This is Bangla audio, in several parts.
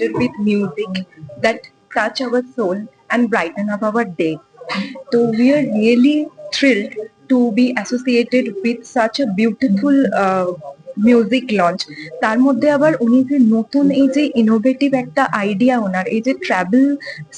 connected with music that touch our soul and brighten up our day. So we are really thrilled to be associated with such a beautiful uh, music launch তার মধ্যে আবার উনি যে নতুন এই যে ইনোভেটিভ একটা আইডিয়া ওনার এই যে ট্রাভেল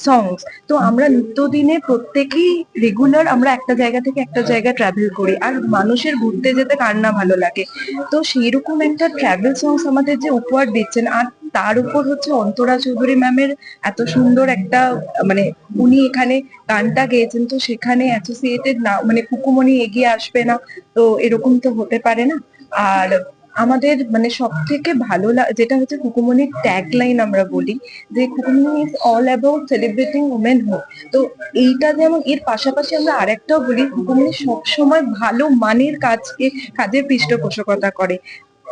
সংস তো আমরা নিত্যদিনে প্রত্যেকেই রেগুলার আমরা একটা জায়গা থেকে একটা জায়গায় ট্রাভেল করি আর মানুষের ঘুরতে যেতে কার না ভালো লাগে তো সেইরকম একটা ট্রাভেল সংস আমাদের যে উপহার দিচ্ছেন আর তার উপর হচ্ছে অন্তরা চৌধুরী ম্যামের এত সুন্দর একটা মানে উনি এখানে গানটা গেয়েছেন, তো সেখানে অ্যাসোসিয়েটেড না মানে কুকুমনি এগিয়ে আসবে না, তো এরকম তো হতে পারে না। আর আমাদের মানে সব থেকে ভালো যেটা হচ্ছে কুকুমনির ট্যাগ লাইন আমরা বলি, যে Kukumoni is all about celebrating women হোক। তো এইটা যেমন, এর পাশাপাশি আমরা আরেকটাও বলি কুকুমনি সবসময় ভালো মানের কাজকে, কাজের পৃষ্ঠপোষকতা করে।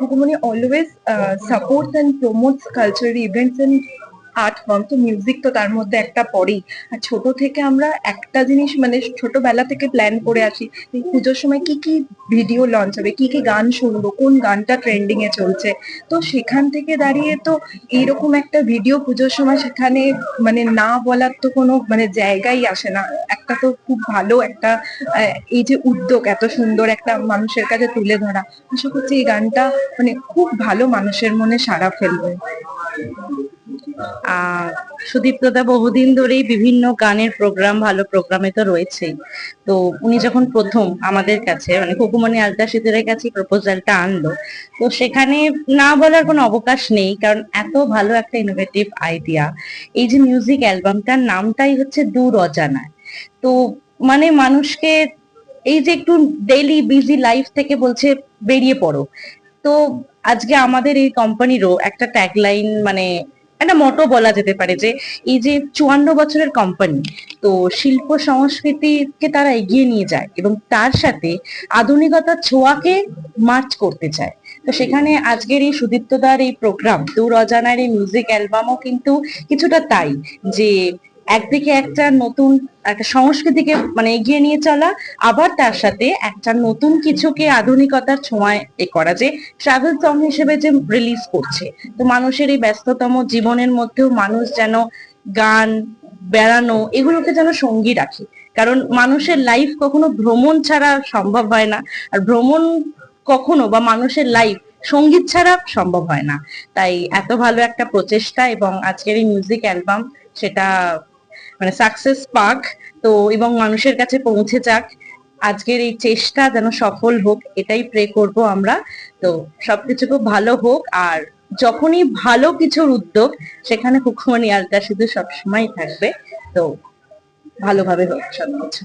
Kukumuni always uh, supports and promotes cultural events and art form তো মিউজিক তো তার মধ্যে একটা পড়েই আর ছোট থেকে আমরা একটা জিনিস মানে ছোটবেলা থেকে প্ল্যান করে আসি পুজোর সময় কি কি ভিডিও লঞ্চ হবে, কি কি গান শুনব, কোন গানটা ট্রেন্ডিং এ চলছে। তো সেখান থেকে দাঁড়িয়ে তো এইরকম একটা ভিডিও পুজোর সময় সেখানে মানে না বলার তো কোনো মানে জায়গাই আসে না। একটা তো খুব ভালো একটা এই যে উদ্যোগ, এত সুন্দর একটা মানুষের কাছে তুলে ধরা। আশা করছি এই গানটা মানে খুব ভালো মানুষের মনে সাড়া ফেলবে। সুদীপ্তদা বহুদিন ধরেই বিভিন্ন গানের প্রোগ্রাম ভালো প্রোগ্রামে তো রয়েছেই। তো উনি যখন প্রথম আমাদের কাছে মানে কুকুমনি আলতা সিঁদুরের কাছে প্রপোজালটা আনলো, তো সেখানে না বলার কোনো অবকাশ নেই, কারণ এত ভালো একটা ইনোভেটিভ আইডিয়া এই যে মিউজিক অ্যালবামটার নামটাই হচ্ছে দূর অজানায় তো মানে মানুষকে এই যে একটু ডেইলি বিজি লাইফ থেকে বলছে, বেরিয়ে পড়ো। তো আজকে আমাদের এই কোম্পানিরও একটা ট্যাগলাইন মানে একটা মটো বলা যেতে পারে যে এই যে চুয়ান্ন বছরের কোম্পানি তো শিল্প সংস্কৃতিকে তারা এগিয়ে নিয়ে যায় এবং তার সাথে আধুনিকতার ছোঁয়াকে মার্চ করতে চায়। তো সেখানে আজকের এই সুদীপ্তদার এই প্রোগ্রাম দূর অজানার এই মিউজিক অ্যালবামও কিন্তু কিছুটা তাই যে একদিকে একটা নতুন, একটা সংস্কৃতিকে মানে এগিয়ে নিয়ে চলা, আবার তার সাথে একটা নতুন কিছুকে আধুনিকতার ছোঁয়ায় এ করা যে ট্রাভেল সং হিসেবে যে রিলিজ করছে। তো মানুষের এই ব্যস্ততম জীবনের মধ্যেও মানুষ যেন গান, বেড়ানো, এগুলোকে যেন সঙ্গী রাখে। কারণ মানুষের লাইফ কখনো ভ্রমণ ছাড়া সম্ভব হয় না, আর ভ্রমণ কখনো বা মানুষের লাইফ সংগীত ছাড়া সম্ভব হয় না। তাই এত ভালো একটা প্রচেষ্টা এবং আজকের এই মিউজিক অ্যালবাম সেটা মানে সাকসেস পাক। তো এবং মানুষের কাছে পৌঁছে যাক। আজকের এই চেষ্টা যেন সফল হোক, এটাই প্রে করব আমরা। তো সবকিছু খুব ভালো হোক, আর যখনই ভালো কিছুর উদ্যোগ, সেখানে হুকুমানি আলটা শুধু সবসময় থাকবে। তো ভালোভাবে হোক সবকিছু।